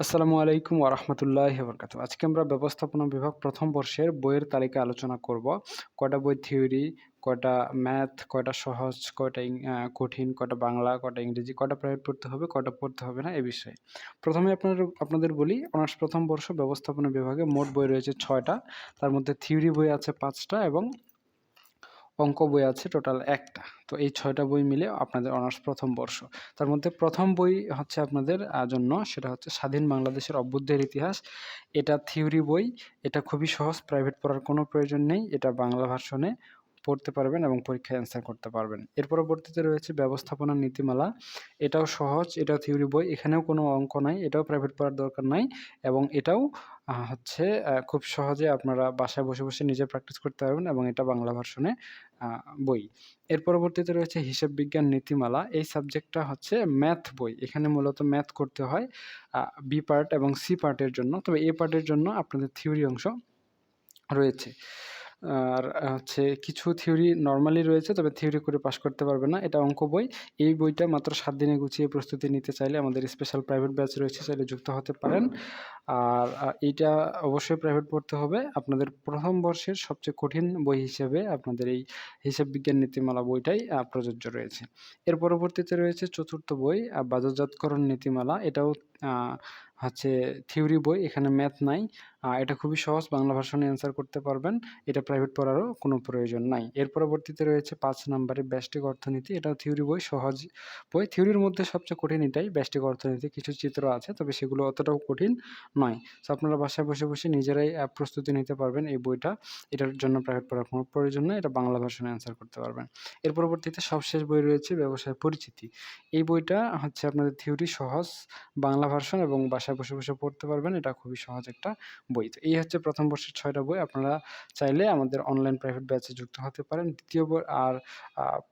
আসসালামু আলাইকুম ওরহমতুল্লাহ বরকাত আজকে আমরা ব্যবস্থাপনা বিভাগ প্রথম বর্ষের বইয়ের তালিকা আলোচনা করব। কয়টা বই থিওরি, কয়টা ম্যাথ, কয়টা সহজ, কয়টা কঠিন, কয়টা বাংলা, কয়টা ইংরেজি, কয়টা প্রাইভেট পড়তে হবে, কয়টা পড়তে হবে না, এ বিষয়ে। প্রথমে আপনাদের আপনাদের বলি, অনার্স প্রথম বর্ষ ব্যবস্থাপনা বিভাগে মোট বই রয়েছে ছয়টা। তার মধ্যে থিওরি বই আছে পাঁচটা এবং অঙ্ক বই আছে টোটাল একটা। তো এই ছয়টা বই মিলে আপনাদের অনার্স প্রথম বর্ষ। তার মধ্যে প্রথম বই হচ্ছে আপনাদের জন্য, সেটা হচ্ছে স্বাধীন বাংলাদেশের অভ্যুদয়ের ইতিহাস। এটা থিওরি বই, এটা খুবই সহজ প্রাইভেট পড়ার কোনো প্রয়োজন নেই, এটা বাংলা ভার্সনে পড়তে পারবেন এবং পরীক্ষায় অ্যান্সার করতে পারবেন। এর পরবর্তীতে রয়েছে ব্যবস্থাপনা নীতিমালা। এটাও সহজ এটাও থিওরি বই, এখানেও কোনো অঙ্ক নাই, এটাও প্রাইভেট পড়ার দরকার নাই এবং এটাও হচ্ছে খুব সহজে আপনারা বাসায় বসে বসে নিজে প্র্যাকটিস করতে পারবেন এবং এটা বাংলা ভার্সনে বই। এর পরবর্তীতে রয়েছে হিসাব বিজ্ঞান নীতিমালা। এই সাবজেক্টটা হচ্ছে ম্যাথ বই। এখানে মূলত ম্যাথ করতে হয় বি পার্ট এবং সি পার্টের জন্য। তবে এ পার্টের জন্য আপনাদের থিওরি অংশ রয়েছে। আর হচ্ছে কিছু থিওরি নর্মালি রয়েছে, তবে থিওরি করে পাশ করতে পারবে না। এটা অঙ্ক বই। এই বইটা মাত্র সাত দিনে গুছিয়ে প্রস্তুতি নিতে চাইলে আমাদের স্পেশাল প্রাইভেট ব্যাচ রয়েছে চাইলে যুক্ত হতে পারেন। আর এইটা অবশ্যই প্রাইভেট পড়তে হবে। আপনাদের প্রথম বর্ষের সবচেয়ে কঠিন বই হিসেবে আপনাদের এই হিসাব বিজ্ঞান নীতিমালা বইটাই প্রযোজ্য রয়েছে। এর পরবর্তীতে রয়েছে চতুর্থ বই বাজারজাতকরণ নীতিমালা। এটাও হচ্ছে থিওরি বই, এখানে ম্যাথ নাই। এটা খুবই সহজ বাংলা ভাষণে অ্যান্সার করতে পারবেন। এটা প্রাইভেট পড়ারও কোনো প্রয়োজন নাই। এর পরবর্তীতে রয়েছে পাঁচ নম্বরে ব্যষ্টিক অর্থনীতি। এটাও থিওরি বই, সহজ বই। থিওরির মধ্যে সবচেয়ে কঠিন এটাই। ব্যষ্টিক অর্থনীতি কিছু চিত্র আছে, তবে সেগুলো অতটাও কঠিন নয়। সো আপনারা বাসায় বসে বসে নিজেরাই প্রস্তুতি নিতে পারবেন এই বইটা। এটার জন্য প্রাইভেট পড়ার কোনো প্রয়োজন নেই। এটা বাংলা ভাষণে অ্যান্সার করতে পারবেন। এর পরবর্তীতে সবশেষ বই রয়েছে, ব্যবসায় পরিচিতি। এই বইটা হচ্ছে আপনাদের থিওরি সহজ বাংলা ভার্সন এবং বাসায় বসে বসে পড়তে পারবেন। এটা খুবই সহজ একটা বই। তো এই হচ্ছে প্রথম বর্ষের ছয়টা বই। আপনারা চাইলে আমাদের অনলাইন প্রাইভেট ব্যাচে যুক্ত হতে পারেন। দ্বিতীয় আর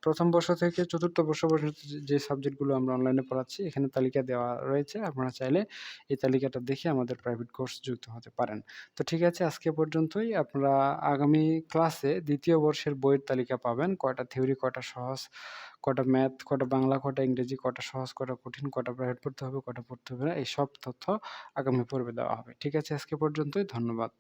প্রথম বর্ষ থেকে চতুর্থ বর্ষ পর্যন্ত যে- সাবজেক্টগুলো আমরা অনলাইনে পড়াচ্ছি, এখানে তালিকা দেওয়া রয়েছে। আপনারা চাইলে এই তালিকাটা দেখে আমাদের প্রাইভেট কোর্স যুক্ত হতে পারেন। তো ঠিক আছে, আজকে পর্যন্তই। আপনারা আগামী ক্লাসে দ্বিতীয় বর্ষের বইয়ের তালিকা পাবেন। কয়টা থিওরি কয়টা সহজ কটা ম্যাথ কটা বাংলা কটা ইংরেজি কটা সহজ কটা কঠিন কটা প্রাইভেট পড়তে হবে কটা পড়তে হবে না, এই সব তথ্য আগামী পর্বে দেওয়া হবে। ঠিক আছে, আজকে পর্যন্তই ধন্যবাদ।